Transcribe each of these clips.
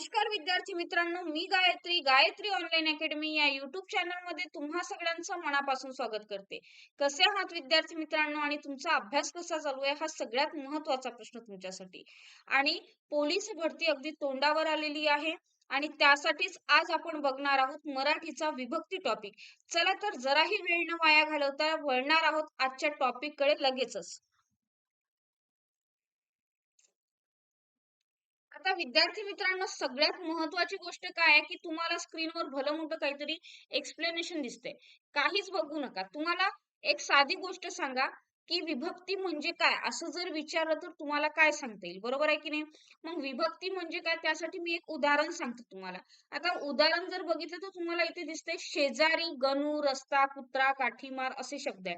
नमस्कार विद्यार्थी मित्रांनो मी गायत्री गायत्री ऑनलाईन अकॅडमी या युट्यूब चॅनलमध्ये तुम्हा सगळ्यांचं मनापासून स्वागत करते. कसे आहात विद्यार्थी मित्रांनो आणि तुमचा अभ्यास कसा चालू आहे हा सगळ्यात महत्त्वाचा प्रश्न तुमच्यासाठी. आणि पोलीस भरती अगदी तोंडावर आलेली आहे आणि त्यासाठीच आज आपण बघणार आहोत मराठीचा विभक्ती टॉपिक चला तर जराही वेळ न वाया घालवता वळणार आहोत आजच्या टॉपिककडे लगेचच. आता विद्यार्थी मित्रांनो सगळ्यात महत्वाची गोष्ट काय आहे की तुम्हाला स्क्रीनवर भलं मोठं काहीतरी एक्सप्लेनेशन दिसते काहीच बघू नका. तुम्हाला एक साधी गोष्ट सांगा की विभक्ती म्हणजे काय? असं जर विचारलं तर तुम्हाला काय सांगता येईल? बरोबर आहे की नाही? मग विभक्ती म्हणजे काय? त्यासाठी मी एक उदाहरण सांगते तुम्हाला. आता उदाहरण जर बघितलं तर तुम्हाला इथे दिसते शेजारी गणू रस्ता कुत्रा काठीमार असे शब्द आहे.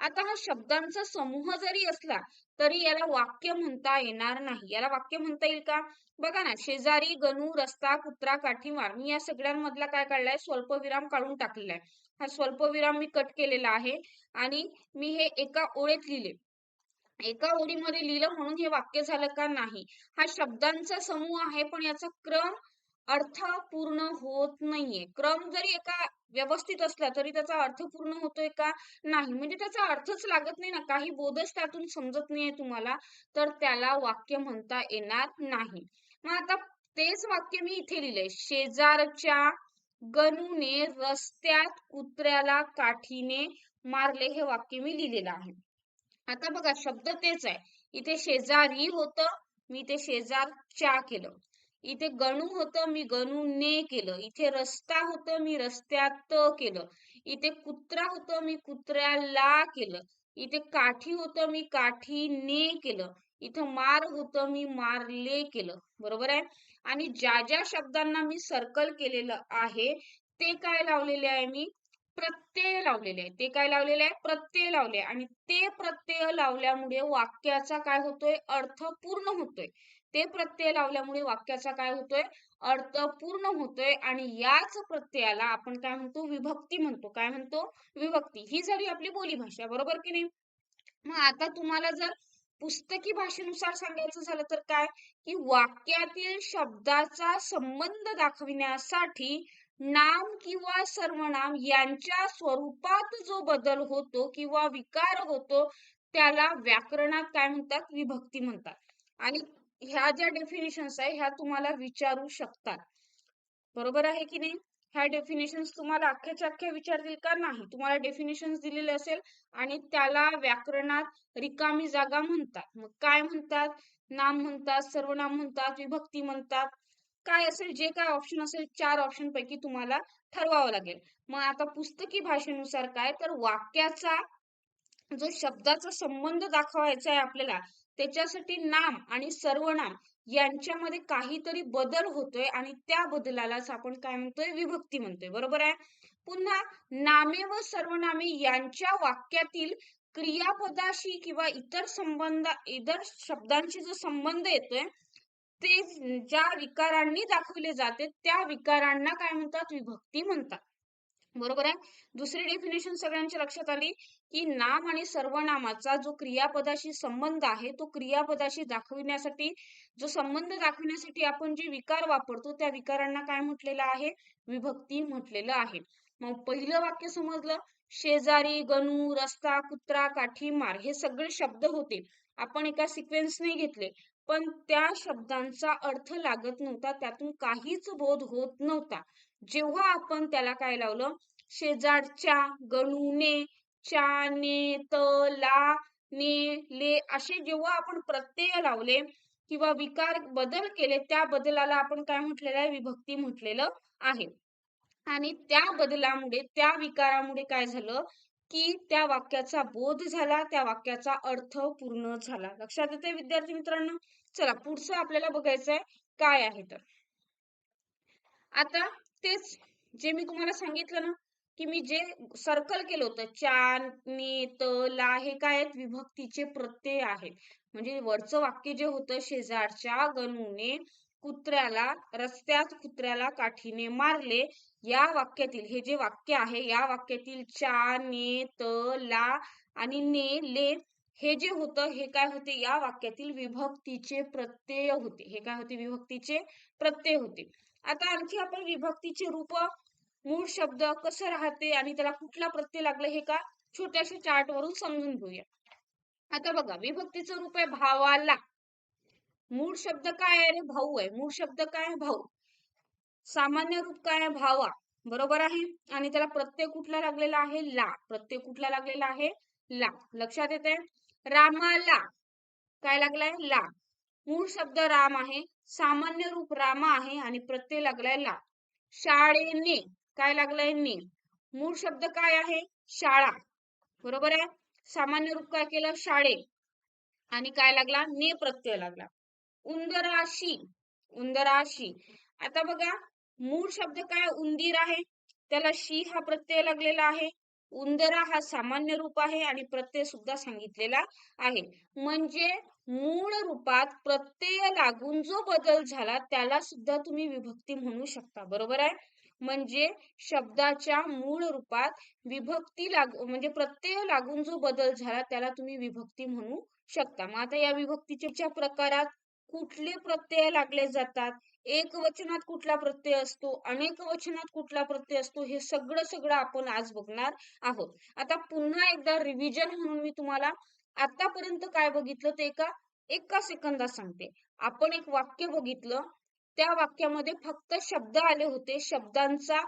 आता हा शब्दांचा समूह जरी असला तरी याला वाक्य म्हणता येणार नाही. याला वाक्य म्हणता येईल का? बघा ना शेजारी गणू रस्ता कुत्रा काठीमार मी या सगळ्यांमधला काय काढलाय? स्वल्पविराम काढून टाकलेला आहे हा स्वल्पविराम मी कट केलेला आहे आणि मी हे एका ओळीत लिहिले. एका ओळीमध्ये लिहिलं म्हणून हे वाक्य झालं का नाही? हा शब्दांचा समूह आहे पण याचा क्रम अर्थ पूर्ण होत नाहीये. क्रम जरी एका व्यवस्थित असला तरी त्याचा अर्थ पूर्ण होतोय का? नाही. म्हणजे त्याचा अर्थच लागत नाही ना. काही बोधच त्यातून समजत नाहीये तुम्हाला. तर त्याला वाक्य म्हणता येणार नाही. मग आता तेच वाक्य मी इथे लिहिलंय. शेजारच्या गणूने रस्त्यात कुत्र्याला काठीने मारले हे वाक्य मी लिहिलेलं आहे. आता बघा शब्द तेच आहे. इथे शेजारी होत. मी ते शेजारच्या केलं. इथे गणू होतं मी गणूने केलं. इथे रस्ता होतं मी रस्त्यात केलं. इथे कुत्रा होतं मी कुत्र्याला केलं. इथे काठी होतं मी काठीने केलं. इथं मार होतं मी मारले केलं. बरोबर आहे? आणि ज्या ज्या शब्दांना मी सर्कल केलेलं आहे ते काय लावलेले आहे मी? प्रत्यय लावलेले आहे ते काय लावलेले आहे प्रत्यय लावले आणि ते प्रत्यय लावल्यामुळे वाक्याचा काय होतोय? अर्थ पूर्ण होतोय. ते प्रत्यय लावल्यामुळे वाक्याचा काय होतोय? अर्थ पूर्ण होतोय. आणि याच प्रत्ययाला आपण काय म्हणतो? विभक्ती म्हणतो. काय म्हणतो? विभक्ती. ही झाली आपली बोली भाषा बरोबर की नाही? मग आता तुम्हाला जर पुस्तकी भाषेनुसार सांगायचं झालं तर काय? की वाक्यातील शब्दाचा संबंध दाखविण्यासाठी नाम किंवा सर्वनाम यांच्या स्वरूपात जो बदल होतो किंवा विकार होतो त्याला व्याकरणात काय म्हणतात? विभक्ती म्हणतात. आणि ह्या ज्या डेफिनेशन्स आहे ह्या तुम्हाला विचारू शकतात. बरोबर आहे की नाही? ह्या डेफिनेशन्स तुम्हाला अख्ख्याच्या अख्ख्या विचारतील का? नाही. तुम्हाला डेफिनेशन्स दिलेले असेल आणि त्याला व्याकरणात रिकामी जागा म्हणतात. मग काय म्हणतात? नाम म्हणतात सर्वनाम म्हणतात विभक्ती म्हणतात. काय असेल जे काय ऑप्शन असेल चार ऑप्शन पैकी तुम्हाला ठरवावं लागेल. मग आता पुस्तकी भाषेनुसार काय? तर वाक्याचा जो शब्दाचा संबंध दाखवायचा आहे आपल्याला त्याच्यासाठी नाम आणि सर्वनाम यांच्यामध्ये काहीतरी बदल होतोय आणि त्या बदलालाच आपण काय म्हणतोय? विभक्ती म्हणतोय. बरोबर आहे? पुन्हा नामे व सर्वनामे यांच्या वाक्यातील क्रियापदाशी किंवा इतर संबंध इतर शब्दांशी जो संबंध येतोय ते ज्या विकारांनी दाखवले जाते त्या विकारांना काय म्हणतात? विभक्ती म्हणतात. बरोबर आहे? दुसरी डेफिनेशन सगळ्यांच्या लक्षात आली की नाम आणि सर्वनामाचा जो क्रियापदाशी संबंध आहे तो क्रियापदाशी दाखविण्यासाठी जो संबंध दाखविण्यासाठी आपण जे विकार वापरतो त्या विकारांना काय म्हटलेलं आहे? विभक्ती म्हटलेलं आहे. मग पहिलं वाक्य समजलं? शेजारी गणू रस्ता कुत्रा काठी मार हे सगळे शब्द होते. आपण एका सिक्वेन्सने घेतले. पण त्या शब्दांचा अर्थ लागत नव्हता त्यातून काहीच बोध होत नव्हता. जेव्हा आपण त्याला काय लावलं? शेजारच्या गणूने चाने त ला ने ले असे जेव्हा आपण प्रत्यय लावले किंवा विकार बदल केले त्या बदलाला आपण काय म्हटलेलं आहे? विभक्ती म्हटलेलं आहे. आणि त्या बदलामुळे त्या विकारामुळे काय झालं? की त्या वाक्याचा बोध झाला त्या वाक्याचा अर्थ पूर्ण झाला. लक्षात येते विद्यार्थी मित्रांनो? चला पुढचं आपल्याला बघायचंय काय आहे तर. आता तेच जे मी तुम्हाला सांगितलं ना की मी जे सर्कल केलं होतं चार ने त ला हे काय आहेत? विभक्तीचे प्रत्यय आहेत. म्हणजे वरचं वाक्य जे होतं शेजारच्या गणूने कुत्र्याला रस्त्यात कुत्र्याला काठीने मारले. या वाक्यातील हे जे वाक्य आहे या वाक्यातील चा ने त ला आणि ने ले हे जे होतं हे काय होते? या वाक्यातील विभक्तीचे प्रत्यय होते. हे काय होते? विभक्तीचे प्रत्यय होते. आता आणखी आपण विभक्तीचे रूप मूळ शब्द कसं राहते आणि त्याला कुठला प्रत्यय लागला हे का छोट्याशा चार्ट वरून समजून घेऊया. आता बघा विभक्तीचं रूप आहे भावाला. मूळ शब्द काय आहे रे? भाऊ आहे. मूळ शब्द काय आहे? भाऊ. सामान्य रूप काय आहे? भावा. बरोबर आहे? आणि त्याला प्रत्यय कुठला लागलेला आहे? ला. प्रत्यय कुठला लागलेला आहे? ला. लक्षात येते रामाला. काय लागलाय? ला. मूळ शब्द राम आहे. सामान्य रूप रामा आहे आणि प्रत्यय लागलाय ला. शाळेने. काय लागलाय? ने. मूळ शब्द काय आहे? शाळा. बरोबर आहे? सामान्य रूप काय केलं? शाळे. आणि काय लागला? ने प्रत्यय लागला. उंदराशी उंदराशी. आता बघा मूळ शब्द काय? उंदीर आहे. त्याला शी हा प्रत्यय लागलेला आहे. उंदरा हा सामान्य रूप आहे आणि प्रत्यय सुद्धा सांगितलेला आहे. म्हणजे मूळ रूपात प्रत्यय लागून जो बदल झाला त्याला सुद्धा तुम्ही विभक्ती म्हणू शकता. बरोबर आहे? म्हणजे शब्दाच्या मूळ रूपात विभक्ती लागू म्हणजे प्रत्यय लागून जो बदल झाला त्याला तुम्ही विभक्ती म्हणू शकता. मग आता या विभक्तीच्या प्रकारात कुठले प्रत्यय लागले जातात? एक वचनात कुठला प्रत्यय असतो? अनेक वचनात कुठला प्रत्यय असतो? हे सगळं सगळं आपण आज बघणार आहोत. आता पुन्हा एकदा रिव्हिजन म्हणून मी तुम्हाला आतापर्यंत काय बघितलं ते एका एका सेकंदात सांगते. आपण एक वाक्य बघितलं. त्या वाक्यामध्ये फक्त शब्द आले होते. शब्दांचा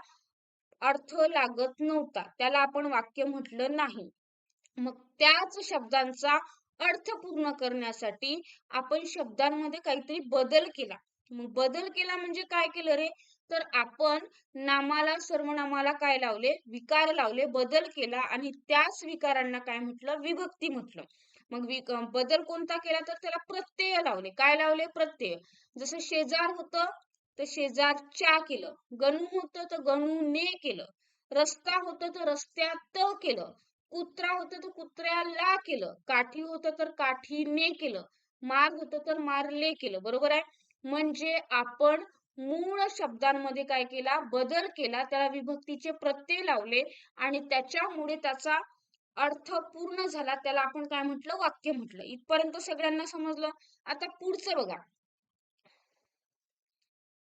अर्थ लागत नव्हता. त्याला आपण वाक्य म्हटलं नाही. मग त्याच शब्दांचा अर्थ पूर्ण करण्यासाठी आपण शब्दांमध्ये काहीतरी बदल केला. मग बदल केला म्हणजे काय केलं रे? तर आपण नामाला सर्वनामाला काय लावले? विकार लावले बदल केला आणि त्याच विकारांना काय म्हटलं? विभक्ती म्हटलं. मग बदल कोणता केला? तर त्याला प्रत्यय लावले. काय लावले? प्रत्यय. जसं शेजार होतं तर शेजारच्या केलं. गणू होतं तर गणूने केलं. रस्ता होतं तर रस्त्यात केलं. कुत्रा होता तर कुत्र्याला केलं. काठी होतं तर काठीने केलं. मार होतं तर मारले केलं. बरोबर आहे? म्हणजे आपण मूळ शब्दांमध्ये काय केला? बदल केला. त्याला विभक्तीचे प्रत्यय लावले आणि त्याच्यामुळे त्याचा अर्थ पूर्ण झाला. त्याला आपण काय म्हटलं? वाक्य म्हटलं. इथपर्यंत सगळ्यांना समजलं? आता पुढचं बघा.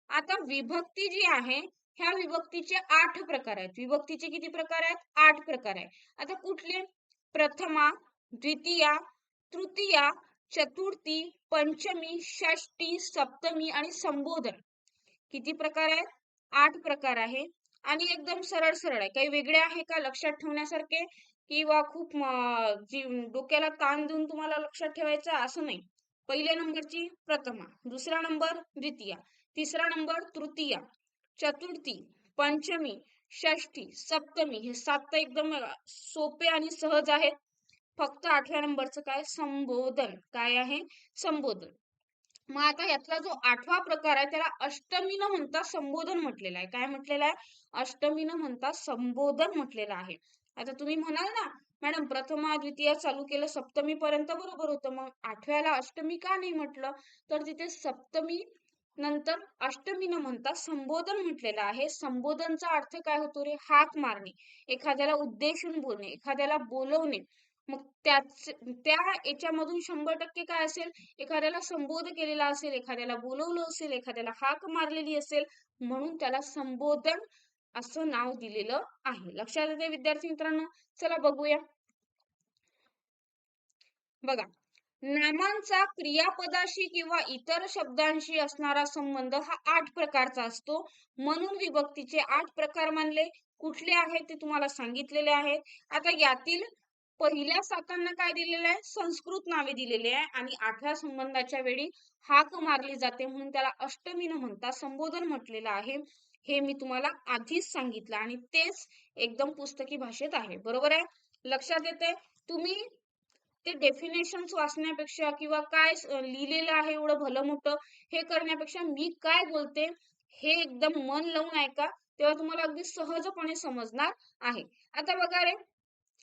आता विभक्ती जी आहे ह्या विभक्तीचे आठ प्रकार आहेत. विभक्तीचे किती प्रकार आहेत? आठ प्रकार आहेत. आता कुठले? प्रथमा द्वितीया तृतीया चतुर्थी पंचमी षष्टी सप्तमी आणि संबोधन. किती प्रकार आहेत? आठ प्रकार आहे. आणि एकदम सरळ सरळ आहे. काही वेगळे आहे का लक्षात ठेवण्यासारखे? किंवा खूप डोक्याला ताण देऊन तुम्हाला लक्षात ठेवायचं असं नाही. पहिल्या नंबरची प्रथमा दुसरा नंबर द्वितीया तिसरा नंबर तृतीया. चतुर्थी पंचमी षष्ठी सप्तमी हे सात एकदम सोपे आणि सहज आहेत. फक्त आठव्या नंबरचं काय? संबोधन. काय आहे? संबोधन. मग आता यातला जो आठवा प्रकार आहे त्याला अष्टमी न म्हणता संबोधन म्हटलेलं आहे. काय म्हटलेलं आहे? अष्टमी न म्हणता संबोधन म्हटलेलं आहे. आता तुम्ही म्हणाल ना मॅडम प्रथमा द्वितीय चालू केलं सप्तमी पर्यंत बरोबर होतं. मग आठव्याला अष्टमी का नाही म्हटलं? तर तिथे सप्तमी नंतर अष्टमी न म्हणता संबोधन म्हटलेलं आहे. संबोधनचा अर्थ काय होतो रे? हाक मारणे एखाद्याला उद्देशून बोलणे एखाद्याला बोलवणे. मग त्याच त्या याच्यामधून शंभर टक्के काय असेल? एखाद्याला संबोध केलेला असेल एखाद्याला बोलवलं असेल एखाद्याला हाक मारलेली असेल म्हणून त्याला संबोधन असं नाव दिलेलं आहे. लक्षात येते विद्यार्थी मित्रांनो? चला बघूया. बघा नामांचा क्रियापदाशी किंवा इतर शब्दांशी असणारा संबंध हा आठ प्रकारचा असतो. म्हणून विभक्तीचे आठ प्रकार मानले. कुठले आहेत ते तुम्हाला सांगितलेले आहेत. आता यातील पहिल्या सातांना काय दिलेलं आहे? संस्कृत नावे दिलेले आहे आणि आठव्या संबंधाच्या वेळी हाक मारली जाते म्हणून त्याला अष्टमी न म्हणता संबोधन म्हटलेलं आहे. हे मी तुम्हाला आधीच सांगितलं आणि तेच एकदम पुस्तकी भाषेत आहे. बरोबर आहे? लक्षात येते तुम्ही ते डेफिनेशन वाचण्यापेक्षा किंवा काय लिहिलेलं आहे एवढं भलं मोठं हे करण्यापेक्षा मी काय बोलते हे एकदम मन लावून ऐका तेव्हा तुम्हाला अगदी सहजपणे समजणार आहे. आता बघा रे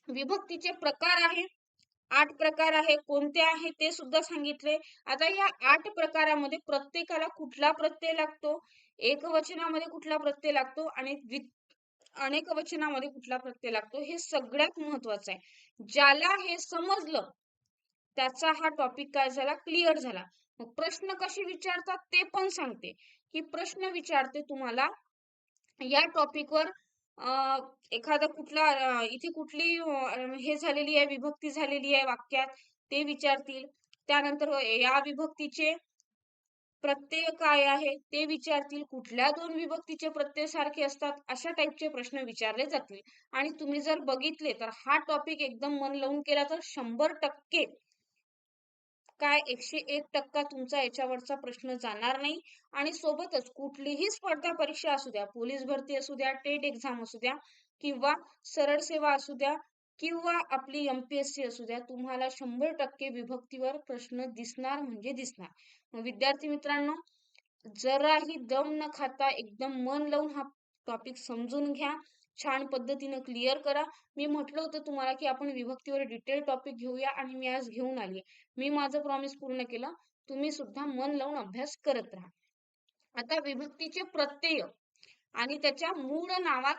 विभक्तीचे प्रकार आहे आठ प्रकार आहे कोणते आहे ते सुद्धा सांगितले. आता या आठ प्रकारामध्ये प्रत्येकाला कुठला प्रत्यय लागतो? एकवचनामध्ये कुठला प्रत्यय लागतो? आणि अनेक वचनामध्ये कुठला प्रत्यय लागतो हे सगळ्यात महत्वाचं आहे. ज्याला हे समजलं त्याचा हा टॉपिक काय झाला? क्लिअर झाला. मग प्रश्न कसे विचारतात ते पण सांगते. की प्रश्न विचारते तुम्हाला. या टॉपिकवर एखादा कुठला इथे कुठली हे झालेली आहे विभक्ती झालेली आहे वाक्यात ते विचारतील. त्यानंतर या विभक्तीचे प्रत्यय काय आहे ते विचारतील. कुठल्या दोन विभक्तीचे प्रत्यय सारखे असतात अशा टाईपचे प्रश्न विचारले जातील. आणि तुम्ही जर बघितले तर हा टॉपिक एकदम मन लावून केला तर शंभर टक्के काय एकशे एक टक्का तुमचा याच्यावरचा प्रश्न जाणार नाही. आणि सोबतच कुठलीही स्पर्धा परीक्षा असू द्या पोलीस भरती असू द्या टेट एक्झाम असू द्या किंवा सरळ सेवा असू द्या किंवा आपली एमपीएससी असू द्या तुम्हाला शंभर टक्के विभक्तीवर प्रश्न दिसणार म्हणजे दिसणार. विद्यार्थी मित्रांनो जराही दम न खाता एकदम मन लावून हा टॉपिक समजून घ्या. छान पद्धतीनं क्लिअर करा. मी म्हटलं होतं तुम्हाला की आपण विभक्तीवर डिटेल टॉपिक घेऊया आणि मी आज घेऊन आली मी माझं प्रॉमिस पूर्ण केलं. तुम्ही सुद्धा मन लावून अभ्यास करत राहा. आता विभक्तीचे प्रत्यय आणि त्याच्या मूळ नावात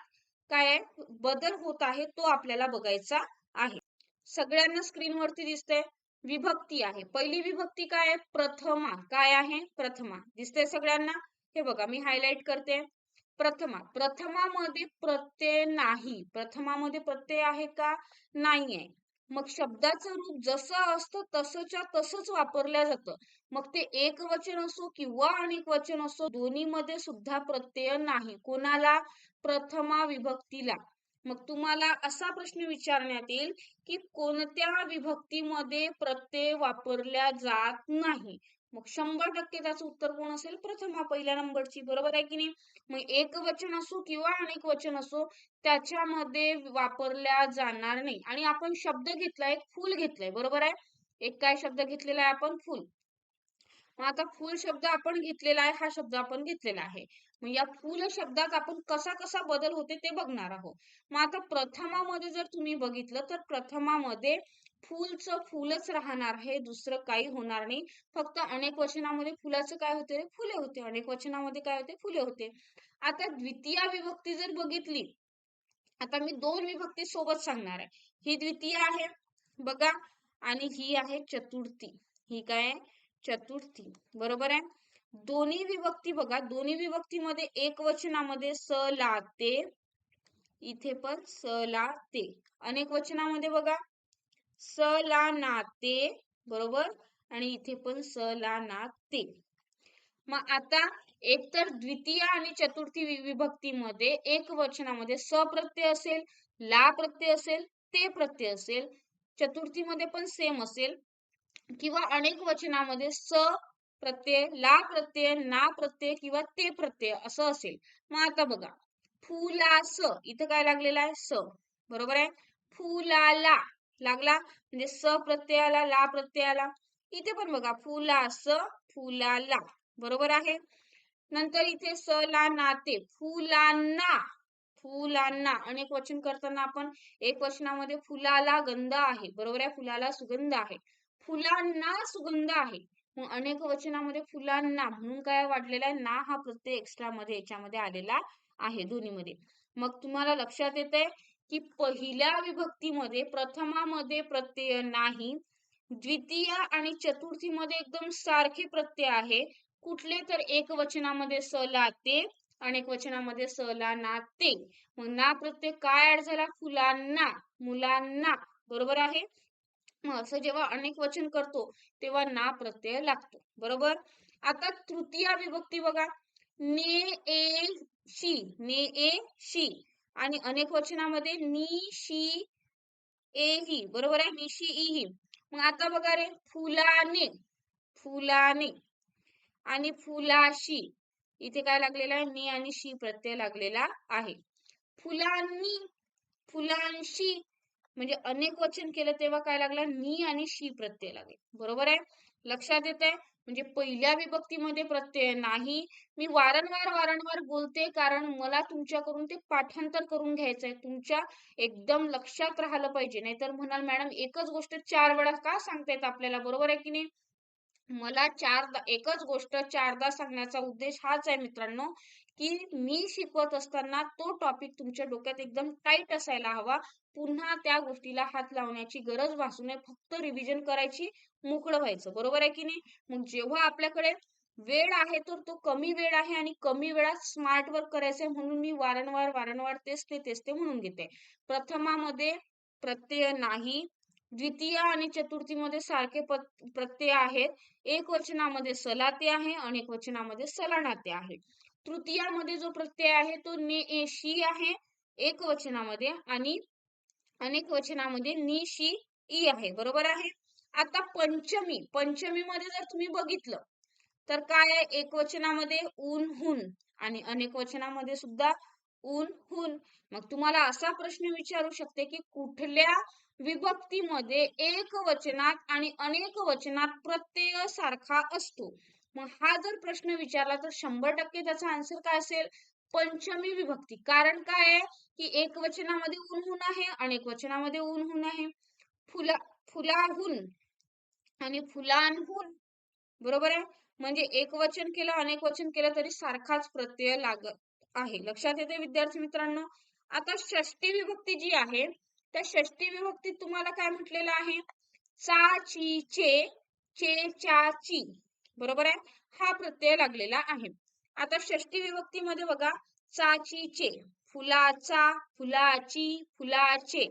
काय बदल होत आहे तो आपल्याला बघायचा आहे. सगळ्यांना स्क्रीनवरती दिसतंय. विभक्ती आहे. पहिली विभक्ती काय आहे? प्रथमा. काय आहे? प्रथमा. दिसते सगळ्यांना? हे बघा मी हायलाइट करते. प्रथमा. प्रथमामध्ये प्रत्यय नाही. प्रथमामध्ये प्रत्यय आहे का? नाही आहे मग शब्दाचं रूप जसं असतं तसंच्या तसंच वापरल्या जातं. मग ते एक वचन असो किंवा अनेक वचन असो दोन्ही मध्ये सुद्धा प्रत्यय नाही. कोणाला? प्रथमा विभक्तीला. मग तुम्हाला असा प्रश्न विचारण्यात येईल की कोणत्या विभक्तीमध्ये प्रत्यय वापरल्या जात नाही? मग शंभर टक्के त्याचं उत्तर कोण असेल? प्रथमा पहिल्या नंबरची. बरोबर आहे की नाही? मग एक वचन असो किंवा अनेक वचन असो त्याच्यामध्ये वापरल्या जाणार नाही. आणि आपण शब्द घेतला एक फुल घेतलाय. बरोबर आहे? एक काय शब्द घेतलेला आहे आपण? फुल. मग आता फुल शब्द आपण घेतलेला आहे हा शब्द आपण घेतलेला आहे. मग या फुल शब्दात आपण कसा कसा बदल होते ते बघणार आहोत. मग आता प्रथमामध्ये जर तुम्ही बघितलं तर प्रथमामध्ये फुलचं फुलच राहणार आहे दुसरं काही होणार नाही. फक्त अनेक वचनामध्ये फुलाचं काय होते? फुले होते. अनेक वचनामध्ये काय होते? फुले होते. आता द्वितीय विभक्ती जर बघितली आता मी दोन विभक्ती सोबत सांगणार आहे. ही द्वितीय आहे बघा. आणि ही आहे चतुर्थी. ही काय आहे? चतुर्थी. बरोबर आहे? दोन्ही विभक्ती बघा. दोन्ही विभक्तीमध्ये एक वचनामध्ये स ला ते. इथे पण स ला ते. अनेक वचनामध्ये बघा. स ला ना ते बरोबर? आणि इथे पण स ला ना ते. मग आता एकतर द्वितीय आणि चतुर्थी विभक्तीमध्ये एक वचनामध्ये स प्रत्यय असेल ला प्रत्यय असेल ते प्रत्यय असेल चतुर्थीमध्ये पण सेम असेल. किंवा अनेक वचनामध्ये स प्रत्यय ला प्रत्यय ना प्रत्यय किंवा ते प्रत्यय असं असेल. मग आता बघा. फुला स इथं काय लागलेलं आहे? स. बरोबर आहे? फुलाला. लागला. म्हणजे स प्रत्ययाला ला प्रत्ययाला. इथे पण बघा फुलास फुलाला. बरोबर आहे? नंतर इथे स ला नाते फुलांना. फुलांना. अनेक वचन करताना आपण एक वचनामध्ये फुलाला गंध आहे. बरोबर आहे? फुलाला सुगंध आहे. फुलांना सुगंध आहे. मग अनेक वचनामध्ये फुलांना. म्हणून काय वाढलेला आहे? ना हा प्रत्यय एक्स्ट्रा मध्ये याच्यामध्ये आलेला आहे दोन्हीमध्ये. मग तुम्हाला लक्षात येते की पहिल्या विभक्तीमध्ये प्रथमामध्ये प्रत्यय नाही द्वितीय आणि चतुर्थीमध्ये एकदम सारखे प्रत्यय आहे. कुठले तर एक वचनामध्ये स लाते अनेक वचनामध्ये स ला नाते मग ना प्रत्यय काय ऍड झाला? फुलांना मुलांना. बरोबर आहे? मग असं जेव्हा अनेक वचन करतो तेव्हा ना प्रत्यय लागतो. बरोबर? आता तृतीय विभक्ती बघा. ने ए शी ने ए शी. आणि अनेक वचनामध्ये निशी ए ही. बरोबर आहे? निशी ई ही. मग आता बघा रे. फुलाने फुलाने आणि फुलाशी. इथे काय लागलेला आहे? नि आणि शी प्रत्यय लागलेला आहे. फुलांनी फुलांशी. म्हणजे अनेक वचन केलं तेव्हा काय लागला? नी आणि शी प्रत्यय लागेल. बरोबर आहे? लक्षात येत आहे म्हणजे पहिल्या विभक्तीमध्ये प्रत्यय नाही. मी वारंवार वारंवार बोलते कारण मला तुमच्याकडून ते पाठांतर करून घ्यायचं आहे तुमच्या एकदम लक्षात राहिलं पाहिजे. नाहीतर म्हणाल मॅडम एकच गोष्ट चार वेळा का सांगतायत आपल्याला? बरोबर आहे की नाही? मला चारदा एकच गोष्ट चारदा सांगण्याचा उद्देश हाच आहे मित्रांनो की मी शिकवत असताना तो टॉपिक तुमच्या डोक्यात एकदम टाईट असायला हवा. पुन्हा त्या गोष्टीला हात लावण्याची गरज भासू नये. फक्त रिव्हिजन करायची मोकळं व्हायचं. बरोबर आहे की नाही? मग जेव्हा आपल्याकडे वेळ आहे तर तो कमी वेळ आहे आणि कमी वेळात स्मार्ट वर्क करायचंय म्हणून मी वारंवार वारंवार तेच ते तेच ते म्हणून घेते. प्रथमामध्ये प्रत्यय नाही द्वितीय आणि चतुर्थीमध्ये सारखे प्रत्यय आहेत. एक वचनामध्ये सलाते आहे अनेक वचनामध्ये सलानाते आहे. तृतीयामध्ये जो प्रत्यय आहे तो ने शी आहे. एक वचनामध्ये आणि अनेक वचनामध्ये नि शी ई आहे. बरोबर आहे? आता पंचमी पंचमी मध्ये जर तुम्ही बघितलं तर काय आहे? एक वचनामध्ये ऊन हुन आणि अनेक वचनामध्ये सुद्धा ऊन हुन. मग तुम्हाला असा प्रश्न विचारू शकते की कुठल्या विभक्तीमध्ये एक वचनात आणि अनेक वचनात प्रत्यय सारखा असतो? मग हा जर प्रश्न विचारला तर शंभर टक्के त्याचा आन्सर काय असेल? पंचमी विभक्ती. कारण काय आहे? की एक वचनामध्ये ऊन हुन आहे अनेक वचनामध्ये ऊन हुन आहे. फुला फुलाहून आणि फुलांहून बरोबर आहे? म्हणजे एक वचन केलं अनेक वचन केलं तरी सारखाच प्रत्यय लागत आहे. लक्षात येते विद्यार्थी मित्रांनो? आता षष्टी विभक्ती जी आहे त्या षष्टी विभक्तीत तुम्हाला काय म्हटलेलं आहे? चा ची चे चे चा ची. बरोबर आहे? हा प्रत्यय लागलेला आहे. आता षष्टी विभक्तीमध्ये बघा चाची चे. फुलाचा फुलाची फुलाचे.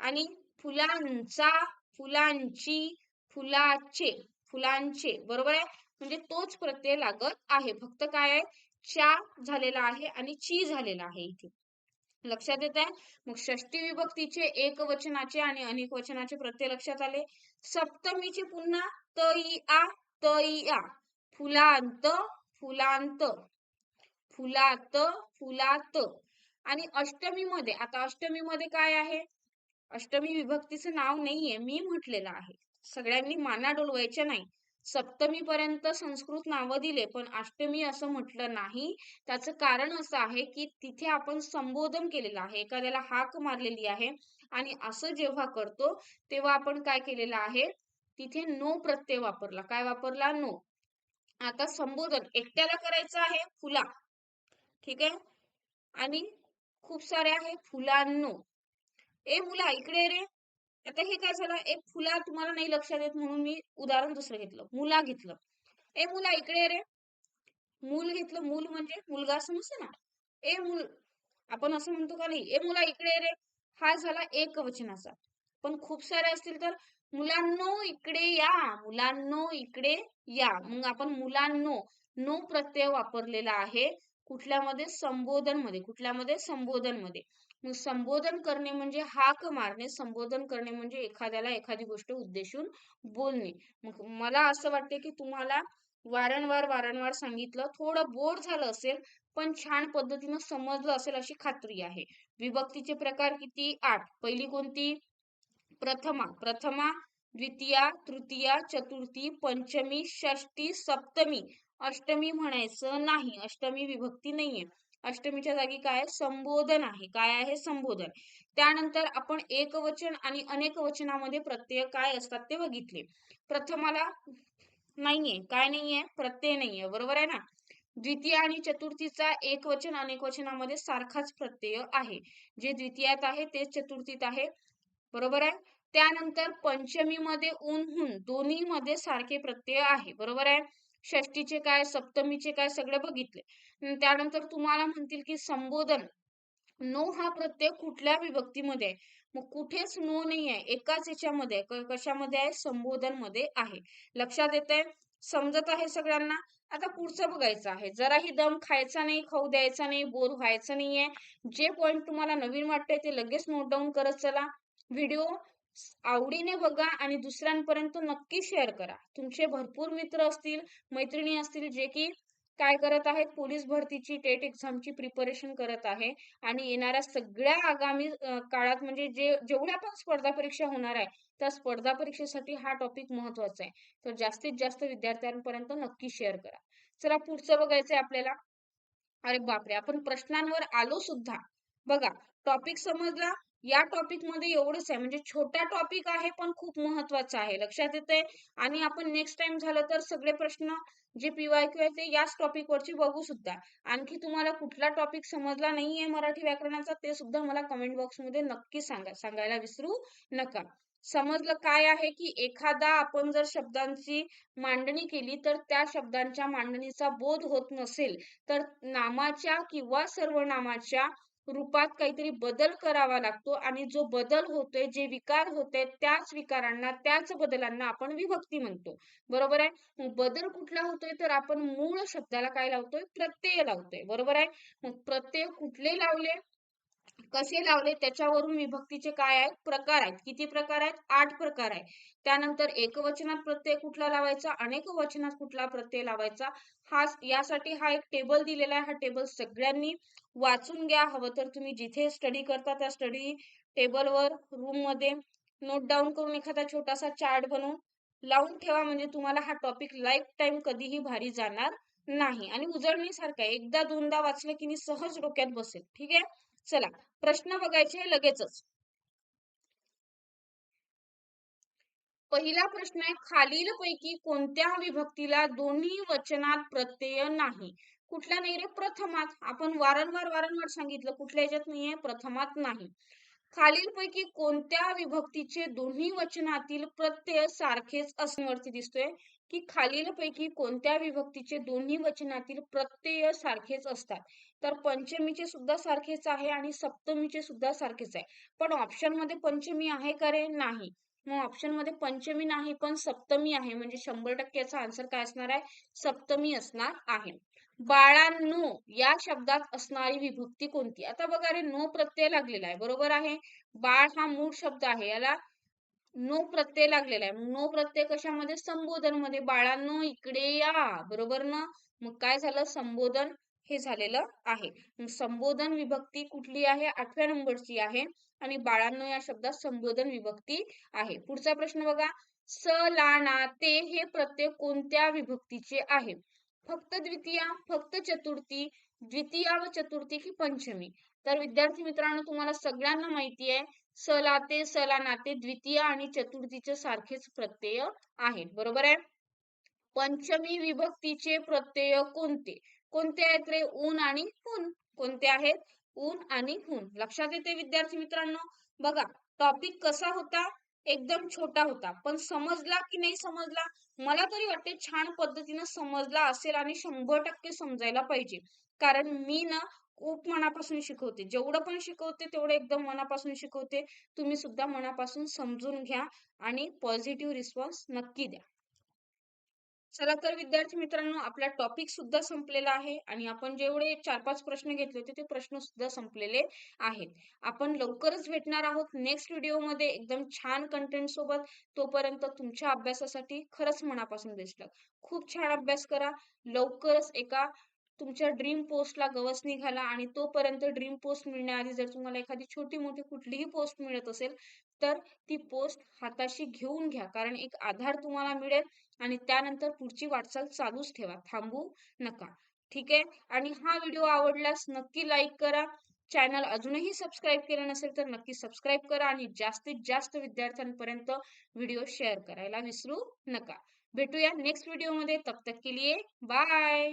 आणि फुलांचा फुलांची फुलाचे फुलांचे. बरोबर आहे? म्हणजे तोच प्रत्यय लागत आहे. फक्त काय आहे? चा झालेला आहे आणि ची झालेला आहे इथे. लक्षात येत आहे मग षष्टी विभक्तीचे एक वचनाचे आणि अनेक वचनाचे प्रत्यय लक्षात आले. सप्तमीचे पुन्हा त इ आ त इ आ. फुलांत फुलांत. फुलात फुलात. आणि अष्टमी मध्ये आता अष्टमी मध्ये काय आहे? अष्टमी विभक्तीचं नाव नाहीये. मी म्हटलेलं आहे. सगळ्यांनी माना डोलवायच्या नाही. सप्तमी पर्यंत संस्कृत नाव दिले पण अष्टमी असं म्हटलं नाही. त्याचं कारण असं आहे की तिथे आपण संबोधन केलेलं आहे. एखाद्याला हाक मारलेली आहे आणि असं जेव्हा करतो तेव्हा आपण काय केलेलं आहे? तिथे नो प्रत्यय वापरला. काय वापरला? नो. आता संबोधन. एकट्याला करायचं आहे फुला. ठीक आहे? आणि खूप सारे आहे फुलांनो ए मुला इकडे रे. आता हे काय झालं? एक फुला तुम्हाला नाही लक्षात येत म्हणून मी उदाहरण दुसरं घेतलं. मुला घेतलं. ए मुला इकडे रे. मूल घेतलं. मूल म्हणजे मुलगा असं ना. ए मूल आपण असं म्हणतो का नाही? ए मुला इकडे रे. हा झाला एक वचनाचा पण खूप सारे असतील तर मुलांनो इकडे या. मुलांनो इकडे या. मग आपण मुलांनो नो प्रत्यय वापरलेला आहे कुठल्यामध्ये? संबोधनमध्ये कुठल्यामध्ये? संबोधनमध्ये मग संबोधन करणे म्हणजे हाक मारणे संबोधन करणे म्हणजे एखाद्याला एखादी गोष्ट उद्देशून बोलणे. मग मला असं वाटते की तुम्हाला वारंवार वारंवार सांगितलं थोडं बोर झालं असेल पण छान पद्धतीनं समजलं असेल अशी खात्री आहे. विभक्तीचे प्रकार किती? आठ. पहिली कोणती? प्रथमा. प्रथमा द्वितीया तृतीया चतुर्थी पंचमी षष्टी सप्तमी. अष्टमी म्हणायचं नाही. अष्टमी विभक्ती नाहीये. अष्टमीच्या जागी काय? संबोधन आहे. काय आहे? संबोधन. त्यानंतर आपण एक वचन आणि अनेक वचनामध्ये प्रत्यय काय असतात ते बघितले. प्रथमाला नाहीये. काय नाहीये? प्रत्यय नाहीये. बरोबर आहे ना? द्वितीय आणि चतुर्थीचा एक वचन अनेक वचनामध्ये सारखाच प्रत्यय आहे. जे द्वितीयात आहे तेच चतुर्थीत आहे. बरोबर आहे? त्यानंतर पंचमीमध्ये ऊन हुन दोन्ही मध्ये सारखे प्रत्यय आहे. बरोबर आहे? षष्टीचे काय? सप्तमीचे काय? सगळे बघितले. त्यानंतर तुम्हाला म्हणतील की संबोधन. नो हा प्रत्यय कुठल्या विभक्तीमध्ये आहे? मग कुठेच नो नाही आहे एकाच याच्यामध्ये कशामध्ये आहे? संबोधनमध्ये आहे. लक्षात येत आहे समजत आहे सगळ्यांना? आता पुढचं बघायचं आहे. जराही दम खायचा नाही खाऊ द्यायचा नाही बोर व्हायचं नाहीये. जे पॉइंट तुम्हाला नवीन वाटतंय ते लगेच नोट डाऊन करत चला. व्हिडिओ आवडीने बघा आणि दुसऱ्यांपर्यंत नक्की शेअर करा. तुमचे भरपूर मित्र असतील मैत्रिणी असतील जे की काय करत आहेत? पोलीस भरतीची टेट एक्झामची प्रिपरेशन करत आहे आणि येणाऱ्या सगळ्या आगामी काळात म्हणजे जे जेवढ्या पण स्पर्धा परीक्षा होणार आहे त्या स्पर्धा परीक्षेसाठी हा टॉपिक महत्त्वाचा आहे. तर जास्तीत जास्त विद्यार्थ्यांपर्यंत नक्की शेअर करा. चला पुढचं बघायचंय आपल्याला. अरे बापरे! आपण प्रश्नांवर आलो सुद्धा. बघा टॉपिक समजला. या टॉपिकमध्ये एवढंच आहे. म्हणजे छोटा टॉपिक आहे पण खूप महत्त्वाचा आहे. लक्षात येते आणि आपण नेक्स्ट टाइम झालं तर सगळे प्रश्न जे पीवाय क्यू आहे ते याच टॉपिक वरची बघू सुद्धा. आणखी तुम्हाला कुठला टॉपिक समजला नाहीये मराठी व्याकरणाचा ते सुद्धा मला कमेंट बॉक्समध्ये नक्की सांगा. सांगायला विसरू नका. समजलं काय आहे की एखादा आपण जर शब्दांची मांडणी केली तर त्या शब्दांच्या मांडणीचा बोध होत नसेल तर नामाच्या किंवा सर्वनामाच्या रूपात काहीतरी बदल करावा लागतो आणि जो बदल होतोय जे विकार होते त्याच विकारांना त्याच बदलांना आपण विभक्ती म्हणतो. बरोबर आहे? बदल कुठला होतोय तर आपण मूळ शब्दाला काय लावतोय? प्रत्यय लावतोय. बरोबर आहे? प्रत्यय कुठले लावले? कसे लावले? त्याच्यावरून विभक्तीचे काय आहेत? प्रकार आहेत. किती प्रकार आहेत? आठ प्रकार आहे त्यानंतर एकवचनात प्रत्यय कुठला लावायचा? अनेक वचनात कुठला प्रत्यय लावायचा? हा यासाठी हा एक टेबल दिलेला आहे. हा टेबल सगळ्यांनी वाचून घ्या. हवं तर तुम्ही जिथे स्टडी करता त्या स्टडी टेबलवर रूममध्ये नोट डाऊन करून एखादा छोटासा चार्ट बनवून लावून ठेवा. म्हणजे तुम्हाला हा टॉपिक लाईफ टाइम कधीही भारी जाणार नाही. आणि उजळणीसारखा एकदा दोनदा वाचलं की सहज डोक्यात बसेल. ठीक आहे? चला. प्रश्न बघायचे लगेचच. पहिला प्रश्न आहे खालील पैकी कोणत्या विभक्तीला दोन्ही वचनात प्रत्यय नाही? कुठल्या नाही रे? प्रथमात. आपण वारंवार वारंवार सांगितलं कुठल्या याच्यात नाहीये प्रथमात नाही. खालीलपैकी कोणत्या विभक्तीचे दोन्ही वचनातील प्रत्यय सारखेच असण्यावरती दिसतोय? की खालीलपैकी कोणत्या विभक्तीचे दोन्ही वचनातील प्रत्यय सारखेच असतात? तर पंचमीचे सुद्धा सारखेच आहे आणि सप्तमीचे सुद्धा सारखेच आहे. पण ऑप्शनमध्ये पंचमी आहे का रे? नाही. मग ऑप्शनमध्ये पंचमी नाही पण सप्तमी आहे. म्हणजे शंभर टक्क्याचा आन्सर काय असणार आहे? सप्तमी असणार आहे. बाळांनो या शब्दात असणारी विभक्ती कोणती? आता बघा रे नो प्रत्यय लागलेला आहे. बरोबर आहे? बाळ हा मूळ शब्द आहे. याला नो प्रत्यय लागलेला आहे. नो प्रत्यय कशामध्ये? संबोधनमध्ये बाळांनो इकडे या. बरोबर ना? मग काय झालं? संबोधन हे झालेलं आहे. संबोधन विभक्ती कुठली आहे? आठव्या नंबरची आहे. आणि बाळांनो या शब्दात संबोधन विभक्ती आहे. पुढचा प्रश्न बघा. स ते हे प्रत्यय कोणत्या विभक्तीचे आहे? फक्त द्वितीया फक्त चतुर्थी द्वितीया व चतुर्थी की पंचमी. तर विद्यार्थी मित्रांनो तुम्हाला सगळ्यांना माहिती आहे सलाते सलानाते द्वितीया आणि चतुर्थीचे सारखेच प्रत्यय आहेत. बरोबर आहे? पंचमी विभक्तीचे प्रत्यय कोणते? कोणते आहेत रे? ऊन आणि हुन. कोणते आहेत? ऊन आणि हुन. लक्षात येते विद्यार्थी मित्रांनो? बघा टॉपिक कसा होता? एकदम छोटा होता. पण समजला की नाही समजला? मला तरी वाटते छान पद्धतीनं समजला असेल आणि शंभर टक्के समजायला पाहिजे. कारण मी ना खूप मनापासून शिकवते. जेवढं पण शिकवते तेवढं एकदम मनापासून शिकवते. तुम्ही सुद्धा मनापासून समजून घ्या आणि पॉझिटिव्ह रिस्पॉन्स नक्की द्या. चला तर विद्यार्थी मित्रांनो आपला टॉपिक सुद्धा संपलेला आहे आणि आपण जेवढे चार पाच प्रश्न घेतले होते ते प्रश्न सुद्धा संपलेले आहेत. आपण लवकरच भेटणार आहोत नेक्स्ट व्हिडिओमध्ये एकदम छान कंटेंट सोबत. तोपर्यंत तुमच्या अभ्यासासाठी खरंच मनापासून बेस्ट खूप छान अभ्यास करा. लवकरच एका तुमच्या ड्रीम पोस्टला गवस निघाला आणि तोपर्यंत ड्रीम पोस्ट मिळण्याआधी जर तुम्हाला एखादी छोटी मोठी कुठलीही पोस्ट मिळत असेल तर ती पोस्ट हाताशी घेऊन घ्या. कारण एक आधार तुम्हाला मिळेल आणि त्यानंतर पुढची वाटचाल चालूच ठेवा. थांबू नका. ठीक आहे? आणि हा व्हिडिओ आवडल्यास नक्की लाईक करा. चॅनल अजूनही सबस्क्राईब केलं नसेल तर नक्की सबस्क्राईब करा आणि जास्तीत जास्त विद्यार्थ्यांपर्यंत व्हिडिओ शेअर करायला विसरू नका. भेटूया नेक्स्ट व्हिडिओमध्ये तब तक के लिए बाय